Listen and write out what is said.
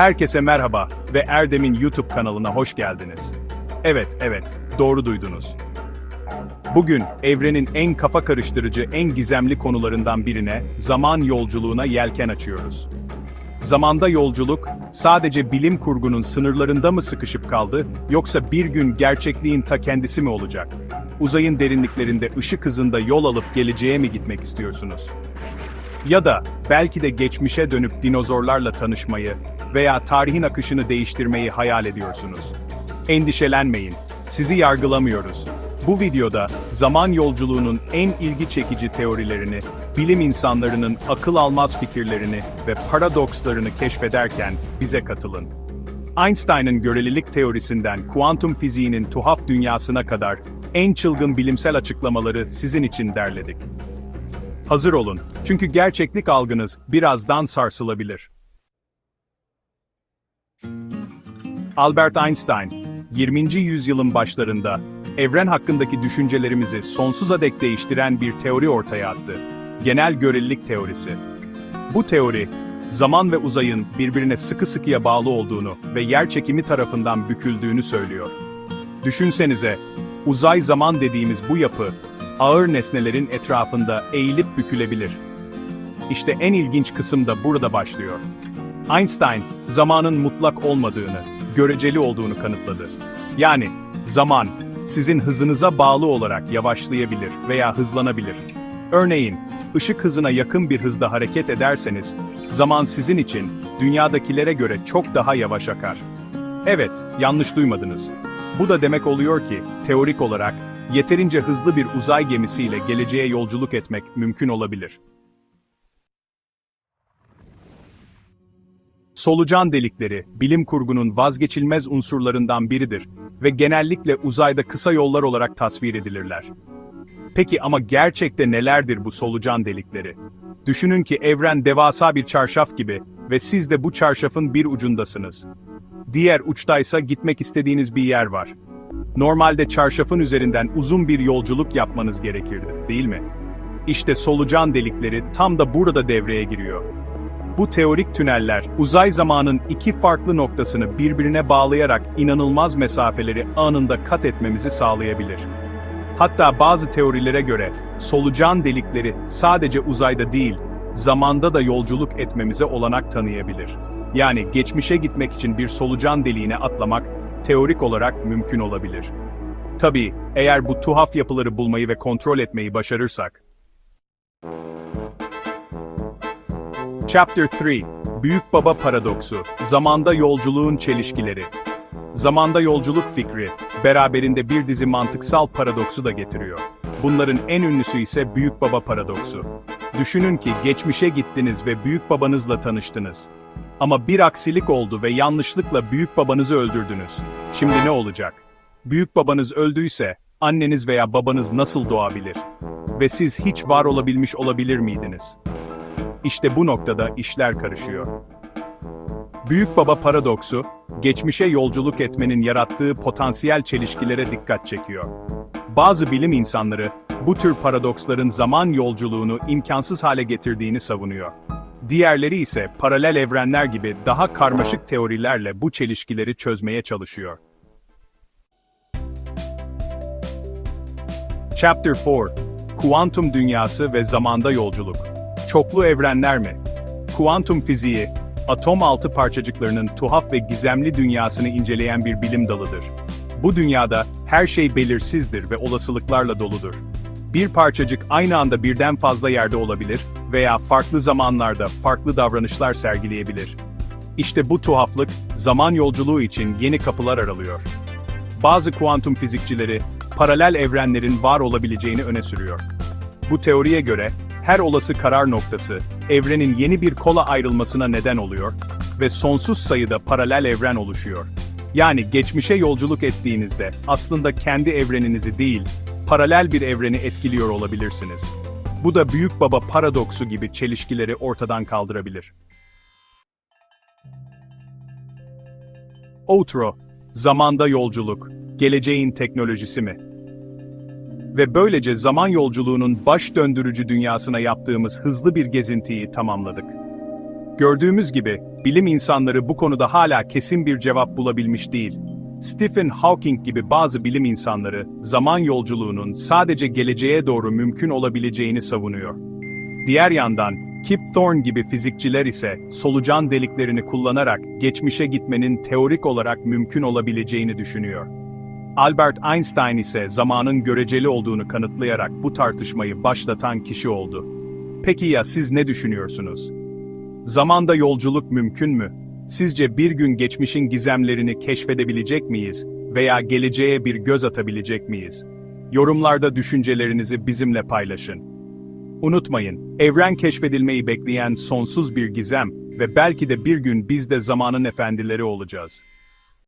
Herkese merhaba ve Erdem'in YouTube kanalına hoş geldiniz. Evet, evet, doğru duydunuz. Bugün evrenin en kafa karıştırıcı, en gizemli konularından birine, zaman yolculuğuna yelken açıyoruz. Zamanda yolculuk, sadece bilim kurgunun sınırlarında mı sıkışıp kaldı, yoksa bir gün gerçekliğin ta kendisi mi olacak? Uzayın derinliklerinde ışık hızında yol alıp geleceğe mi gitmek istiyorsunuz? Ya da belki de geçmişe dönüp dinozorlarla tanışmayı veya tarihin akışını değiştirmeyi hayal ediyorsunuz. Endişelenmeyin, sizi yargılamıyoruz. Bu videoda zaman yolculuğunun en ilgi çekici teorilerini, bilim insanlarının akıl almaz fikirlerini ve paradokslarını keşfederken bize katılın. Einstein'ın görelilik teorisinden kuantum fiziğinin tuhaf dünyasına kadar en çılgın bilimsel açıklamaları sizin için derledik. Hazır olun, çünkü gerçeklik algınız birazdan sarsılabilir. Albert Einstein, 20. yüzyılın başlarında evren hakkındaki düşüncelerimizi sonsuza dek değiştiren bir teori ortaya attı. Genel görelilik teorisi. Bu teori, zaman ve uzayın birbirine sıkı sıkıya bağlı olduğunu ve yer çekimi tarafından büküldüğünü söylüyor. Düşünsenize, uzay zaman dediğimiz bu yapı, ağır nesnelerin etrafında eğilip bükülebilir. İşte en ilginç kısım da burada başlıyor. Einstein, zamanın mutlak olmadığını, göreceli olduğunu kanıtladı. Yani, zaman, sizin hızınıza bağlı olarak yavaşlayabilir veya hızlanabilir. Örneğin, ışık hızına yakın bir hızda hareket ederseniz, zaman sizin için, dünyadakilere göre çok daha yavaş akar. Evet, yanlış duymadınız. Bu da demek oluyor ki, teorik olarak, yeterince hızlı bir uzay gemisiyle geleceğe yolculuk etmek mümkün olabilir. Solucan delikleri, bilim kurgunun vazgeçilmez unsurlarından biridir ve genellikle uzayda kısa yollar olarak tasvir edilirler. Peki ama gerçekte nelerdir bu solucan delikleri? Düşünün ki evren devasa bir çarşaf gibi ve siz de bu çarşafın bir ucundasınız. Diğer uçtaysa gitmek istediğiniz bir yer var. Normalde çarşafın üzerinden uzun bir yolculuk yapmanız gerekirdi, değil mi? İşte solucan delikleri tam da burada devreye giriyor. Bu teorik tüneller, uzay zamanın iki farklı noktasını birbirine bağlayarak inanılmaz mesafeleri anında kat etmemizi sağlayabilir. Hatta bazı teorilere göre, solucan delikleri sadece uzayda değil, zamanda da yolculuk etmemize olanak tanıyabilir. Yani geçmişe gitmek için bir solucan deliğine atlamak, teorik olarak mümkün olabilir. Tabii, eğer bu tuhaf yapıları bulmayı ve kontrol etmeyi başarırsak. Chapter 3 Büyük Baba Paradoksu Zamanda Yolculuğun Çelişkileri Zamanda yolculuk fikri, beraberinde bir dizi mantıksal paradoksu da getiriyor. Bunların en ünlüsü ise Büyük Baba Paradoksu. Düşünün ki geçmişe gittiniz ve büyük babanızla tanıştınız. Ama bir aksilik oldu ve yanlışlıkla büyük babanızı öldürdünüz. Şimdi ne olacak? Büyük babanız öldüyse, anneniz veya babanız nasıl doğabilir? Ve siz hiç var olabilmiş olabilir miydiniz? İşte bu noktada işler karışıyor. Büyük Baba paradoksu, geçmişe yolculuk etmenin yarattığı potansiyel çelişkilere dikkat çekiyor. Bazı bilim insanları, bu tür paradoksların zaman yolculuğunu imkansız hale getirdiğini savunuyor. Diğerleri ise paralel evrenler gibi daha karmaşık teorilerle bu çelişkileri çözmeye çalışıyor. Chapter 4 Kuantum Dünyası ve Zamanda Yolculuk Çoklu evrenler mi? Kuantum fiziği, atom altı parçacıklarının tuhaf ve gizemli dünyasını inceleyen bir bilim dalıdır. Bu dünyada her şey belirsizdir ve olasılıklarla doludur. Bir parçacık aynı anda birden fazla yerde olabilir veya farklı zamanlarda farklı davranışlar sergileyebilir. İşte bu tuhaflık, zaman yolculuğu için yeni kapılar aralıyor. Bazı kuantum fizikçileri, paralel evrenlerin var olabileceğini öne sürüyor. Bu teoriye göre, her olası karar noktası, evrenin yeni bir kola ayrılmasına neden oluyor ve sonsuz sayıda paralel evren oluşuyor. Yani geçmişe yolculuk ettiğinizde aslında kendi evreninizi değil, paralel bir evreni etkiliyor olabilirsiniz. Bu da büyük baba paradoksu gibi çelişkileri ortadan kaldırabilir. Outro, zamanda yolculuk, geleceğin teknolojisi mi? Ve böylece zaman yolculuğunun baş döndürücü dünyasına yaptığımız hızlı bir gezintiyi tamamladık. Gördüğümüz gibi, bilim insanları bu konuda hala kesin bir cevap bulabilmiş değil. Stephen Hawking gibi bazı bilim insanları, zaman yolculuğunun sadece geleceğe doğru mümkün olabileceğini savunuyor. Diğer yandan, Kip Thorne gibi fizikçiler ise solucan deliklerini kullanarak geçmişe gitmenin teorik olarak mümkün olabileceğini düşünüyor. Albert Einstein ise zamanın göreceli olduğunu kanıtlayarak bu tartışmayı başlatan kişi oldu. Peki ya siz ne düşünüyorsunuz? Zamanda yolculuk mümkün mü? Sizce bir gün geçmişin gizemlerini keşfedebilecek miyiz veya geleceğe bir göz atabilecek miyiz? Yorumlarda düşüncelerinizi bizimle paylaşın. Unutmayın, evren keşfedilmeyi bekleyen sonsuz bir gizem ve belki de bir gün biz de zamanın efendileri olacağız.